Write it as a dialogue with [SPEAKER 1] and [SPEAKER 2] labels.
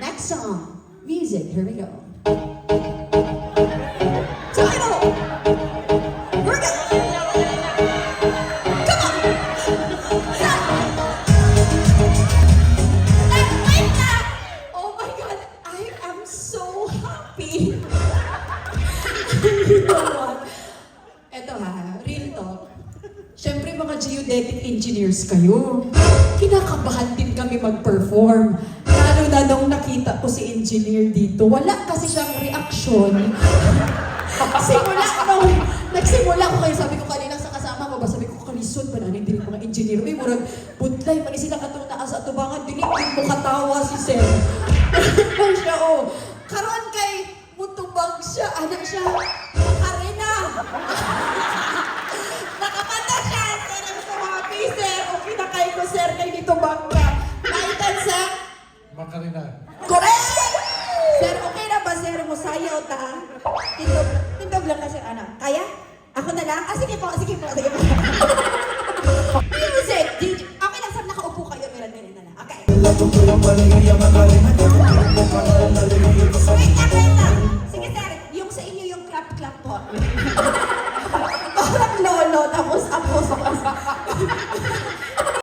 [SPEAKER 1] Next song, music, here we go. Eto ha, real. Siyempre mga geodetic engineers kayo. Kinakabahan din kami mag-perform. Na nakita ko si engineer dito. Wala kasi siyang reaksyon. Simula nung nagsimula ko kayo, sabi ko kanina sa kasama ko sabi ko kalisod pa nanin din mga engineer. Uy, murag budlay, pa ni sila katong naa sa atubangan, dinig din mo katawa si Sir. Ano siya, oh. Karon kay mutubag siya, anak siya, makarena. Nakapata siya, sir, I'm so happy, sir. Okay na kayo ko, sir, kay dito bangka. Titan sa
[SPEAKER 2] Makarina.
[SPEAKER 1] Correct! Sir, okay na ba, sir? Musayaw ta. Tindog, tindog lang kasi, ano. Kaya? Ako na lang? Ah, sige po, sige po, sige po. Music! DJ. Okay lang, sir, nakaupo kayo. Meron ganun na lang. Okay. Sige, sir. Yung sa inyo, yung clap-clap po. Parang lolo, tapos apo sa